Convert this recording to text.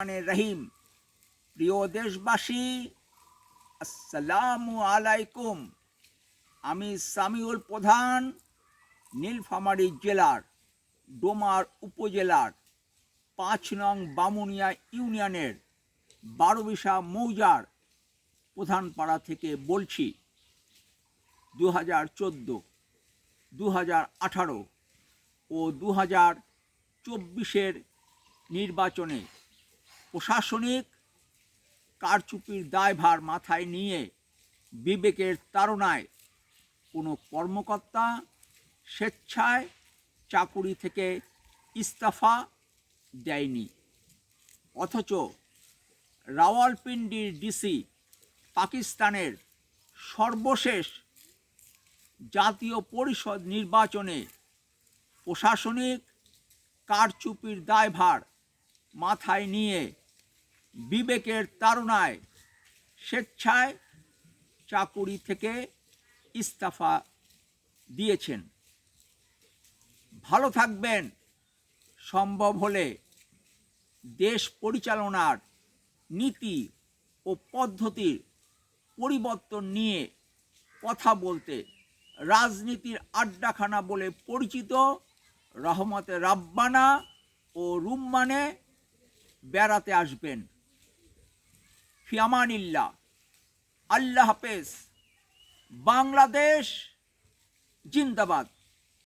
রহিম। প্রিয় দেশবাসী, আসসালামু আলাইকুম। আমি সামিউল প্রধান, নীলফামারী জেলার, ডোমার উপজেলার, পাঁচ নং বামুনিয়া ইউনিয়নের, বারোবিশা মৌজার প্রধানপাড়া থেকে বলছি। দু হাজার চোদ্দ দু হাজার আঠারো ও দু হাজার চব্বিশের নির্বাচনে প্রশাসনিক কারচুপির দায়ভার মাথায় নিয়ে বিবেকের তাড়নায় কোনো কর্মকর্তা স্বেচ্ছায় চাকুরি থেকে ইস্তফা দেয়নি। অথচ রাওয়ালপিন্ডির ডিসি পাকিস্তানের সর্বশেষ জাতীয় পরিষদ নির্বাচনে প্রশাসনিক কারচুপির দায়ভার মাথায় নিয়ে বিবেকের তাড়নায় স্বেচ্ছায় চাকুরি থেকে ইস্তফা দিয়েছেন। ভালো থাকবেন, সম্ভব হলে দেশ পরিচালনার নীতি ও পদ্ধতির পরিবর্তন নিয়ে কথা বলতে, রাজনীতির আড্ডাখানা বলে পরিচিত রহমতে রাব্বানা ও রুম্মানে বেড়াতে আসবেন। ফিয়ামানিল্লা আল্লাহ হাফেজ। বাংলাদেশ জিন্দাবাদ।